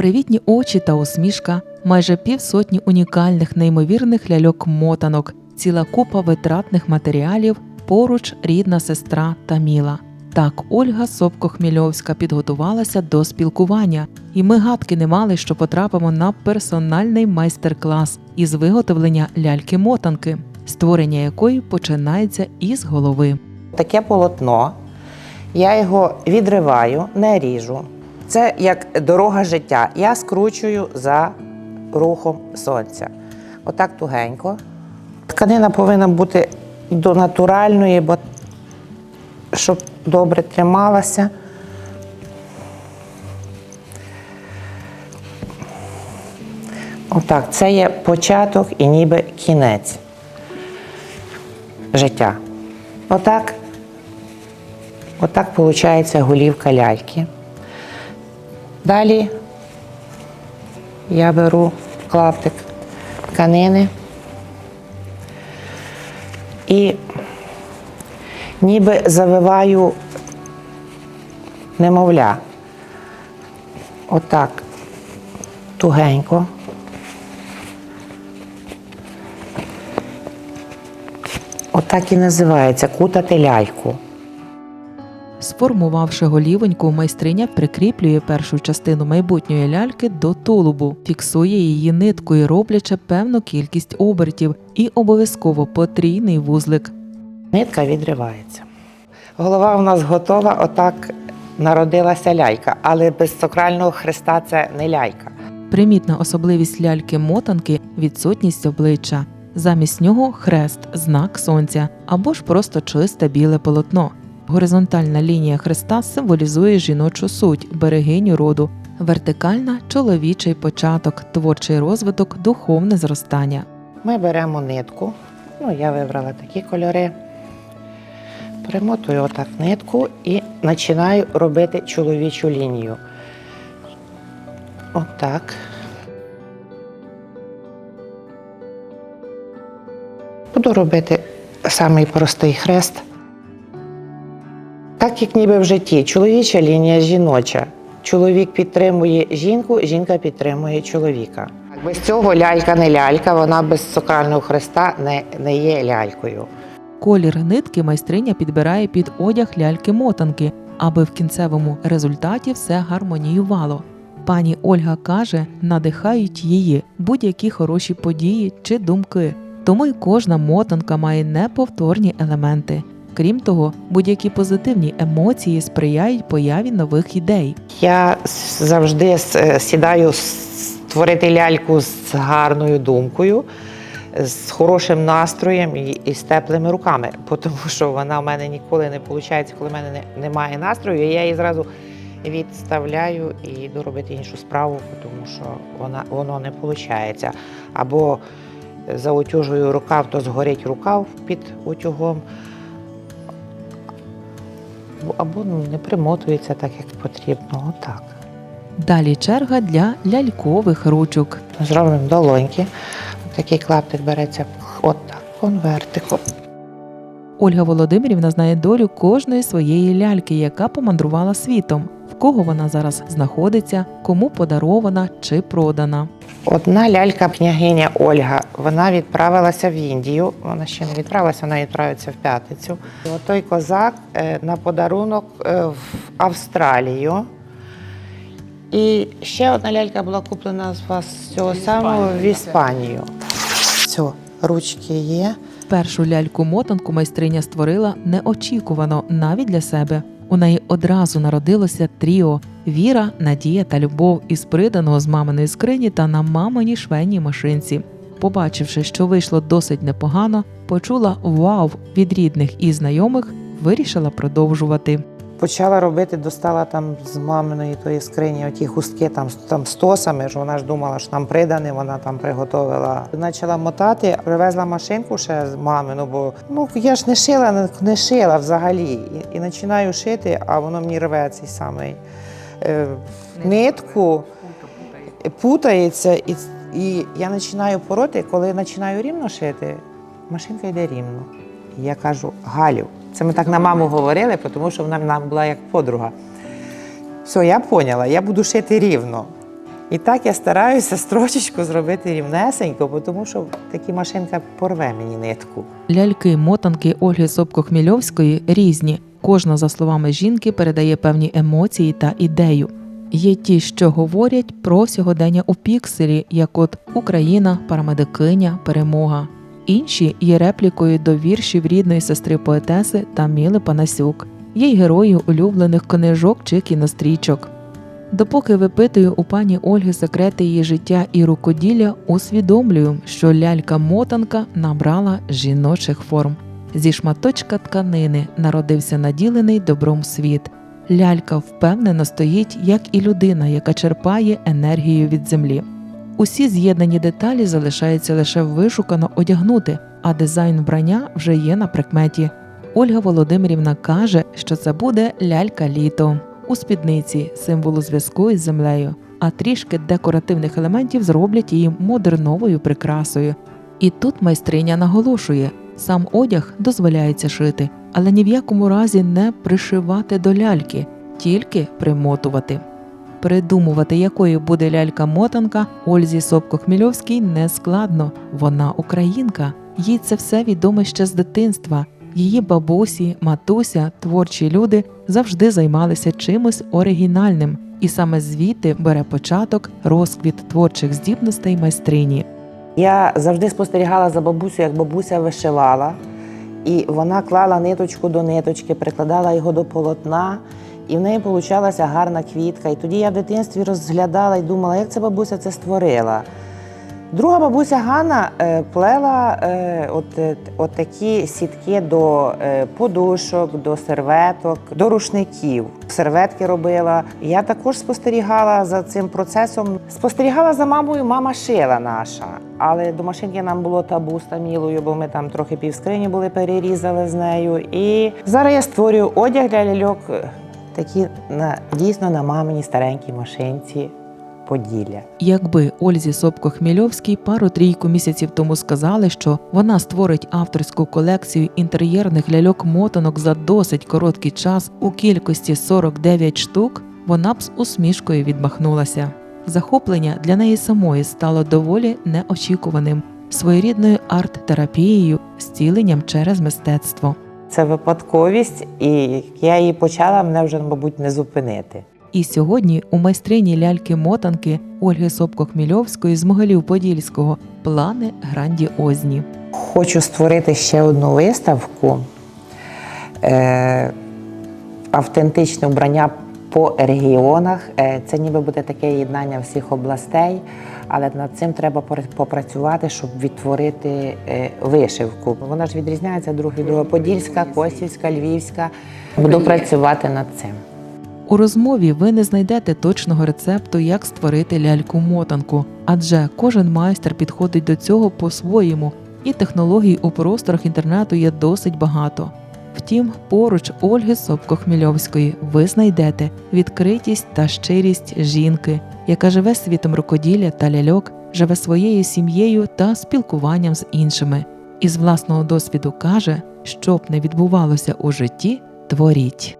Привітні очі та усмішка, майже півсотні унікальних неймовірних ляльок-мотанок, ціла купа витратних матеріалів, поруч рідна сестра Таміла. Так Ольга Собко-Хмільовська підготувалася до спілкування, і ми гадки не мали, що потрапимо на персональний майстер-клас із виготовлення ляльки-мотанки, створення якої починається із голови. Таке полотно, я його відриваю, не ріжу. Це як дорога життя. Я скручую за рухом сонця. Отак тугенько. Тканина повинна бути до натуральної, бо щоб добре трималася. Отак, це є початок і ніби кінець життя. Отак, отак виходить голівка ляльки. Далі я беру клаптик тканини і ніби завиваю немовля. Отак тугенько. Отак і називається кутати ляльку. Сформувавши голівоньку, майстриня прикріплює першу частину майбутньої ляльки до тулубу, фіксує її ниткою, роблячи певну кількість обертів і обов'язково потрійний вузлик. Нитка відривається. Голова у нас готова, отак народилася лялька, але без сакрального хреста це не лялька. Примітна особливість ляльки-мотанки відсутність обличчя. Замість нього хрест, знак сонця або ж просто чисте біле полотно. Горизонтальна лінія хреста символізує жіночу суть, берегиню роду, вертикальна чоловічий початок, творчий розвиток, духовне зростання. Ми беремо нитку, ну я вибрала такі кольори, примотую отак нитку і починаю робити чоловічу лінію. Отак. Буду робити самий простий хрест. Так як ніби в житті, чоловіча лінія жіноча. Чоловік підтримує жінку, жінка підтримує чоловіка. Без цього лялька не лялька, вона без сакрального хреста не, не є лялькою. Колір нитки майстриня підбирає під одяг ляльки-мотанки, аби в кінцевому результаті все гармоніювало. Пані Ольга каже, надихають її будь-які хороші події чи думки. Тому й кожна мотанка має неповторні елементи. Крім того, будь-які позитивні емоції сприяють появі нових ідей. Я завжди сідаю створити ляльку з гарною думкою, з хорошим настроєм і, з теплими руками, тому що вона в мене ніколи не виходить, коли в мене немає настрою, я її зразу відставляю і йду робити іншу справу, тому що вона, воно не виходить. Або заутюжую рукав, то згорить рукав під утюгом, або- ну, не примотується так, як потрібно. Отак. Далі черга для лялькових ручок. Зробимо долоньки. Такий клаптик береться отак, конвертиком. Ольга Володимирівна знає долю кожної своєї ляльки, яка помандрувала світом, в кого вона зараз знаходиться, кому подарована чи продана. Одна лялька княгиня Ольга, вона відправилася в Індію. Вона ще не відправилася, вона відправиться в п'ятницю. І Отой козак е, на подарунок е, в Австралію. І ще одна лялька була куплена з вас з цього самого в Іспанію. Все, ручки є. Першу ляльку-мотанку майстриня створила неочікувано навіть для себе. У неї одразу народилося тріо Віра, Надія та Любов із приданого з маминої скрині та на маминій швейній машинці. Побачивши, що вийшло досить непогано, почула вау від рідних і знайомих, вирішила продовжувати. Почала робити, достала там з маминої тої скрині оті хустки там, там з тосами, що вона ж думала, що там придане, вона там приготовила. Почала мотати, привезла машинку ще з мамину, бо ну я ж не шила, не, шила взагалі. І, і починаю шити, а воно мені рве цей самий нитку, путається, і, і я починаю пороти, коли починаю рівно шити, машинка йде рівно. І я кажу, Галю, це ми так на маму говорили, тому що вона нам була як подруга. Все, я поняла, я буду шити рівно. І так я стараюся строчечку зробити рівнесенько, тому що такі машинка порве мені нитку. Ляльки-мотанки Ольги Собко-Хмільовської різні. Кожна, за словами жінки, передає певні емоції та ідею. Є ті, що говорять про сьогодення у пікселі, як от Україна, парамедикиня, перемога. Інші є реплікою до віршів рідної сестри поетеси Таміли Панасюк, є й герої улюблених книжок чи кінострічок. Допоки випитую у пані Ольги секрети її життя і рукоділля, усвідомлюю, що лялька-мотанка набрала жіночих форм. Зі шматочка тканини народився наділений добром світ. Лялька впевнено стоїть, як і людина, яка черпає енергію від землі. Усі з'єднані деталі залишається лише вишукано одягнути, а дизайн вбрання вже є на прикметі. Ольга Володимирівна каже, що це буде лялька літо у спідниці, символу зв'язку із землею, а трішки декоративних елементів зроблять її модерновою прикрасою. І тут майстриня наголошує: сам одяг дозволяється шити, але ні в якому разі не пришивати до ляльки, тільки примотувати. Придумувати, якою буде лялька-мотанка, Ользі Собко-Хмільовській не складно. Вона українка. Їй це все відомо ще з дитинства. Її бабусі, матуся, творчі люди завжди займалися чимось оригінальним, і саме звідти бере початок розквіт творчих здібностей майстрині. Я завжди спостерігала за бабусею, як бабуся вишивала, і вона клала ниточку до ниточки, прикладала його до полотна, і в неї получалася гарна квітка. І тоді я в дитинстві розглядала і думала, як це бабуся це створила. Друга бабуся Ганна е, плела е, от, е, от такі сітки до подушок, до серветок, до рушників. Серветки робила. Я також спостерігала за цим процесом. Спостерігала за мамою, мама шила наша. Але до машинки нам було табу з Тамілою, бо ми там трохи півскрині були, перерізали з нею. І зараз я створюю одяг для ляльок такі на дійсно на маминій старенькій машинці Поділля. Якби Ользі Собко-Хмільовській пару-трійку місяців тому сказали, що вона створить авторську колекцію інтер'єрних ляльок-мотанок за досить короткий час у кількості 49 штук, вона б з усмішкою відмахнулася. Захоплення для неї самої стало доволі неочікуваним своєрідною арт-терапією, зціленням через мистецтво. Це випадковість, і як я її почала, мене вже, мабуть, не зупинити. І сьогодні у майстрині ляльки-мотанки Ольги Собко-Хмільовської з Могилів-Подільського плани грандіозні. Хочу створити ще одну виставку е, автентичне вбрання по регіонах. Е, це ніби буде таке єднання всіх областей, але над цим треба попрацювати, щоб відтворити е, вишивку. Вона ж відрізняється друг від друга. Подільська, Косівська, Львівська. Буду працювати над цим. У розмові ви не знайдете точного рецепту, як створити ляльку-мотанку, адже кожен майстер підходить до цього по-своєму, і технологій у просторах інтернету є досить багато. Втім, поруч Ольги Собко-Хмільовської ви знайдете відкритість та щирість жінки, яка живе світом рукоділля та ляльок, живе своєю сім'єю та спілкуванням з іншими. І з власного досвіду каже, що б не відбувалося у житті, творіть.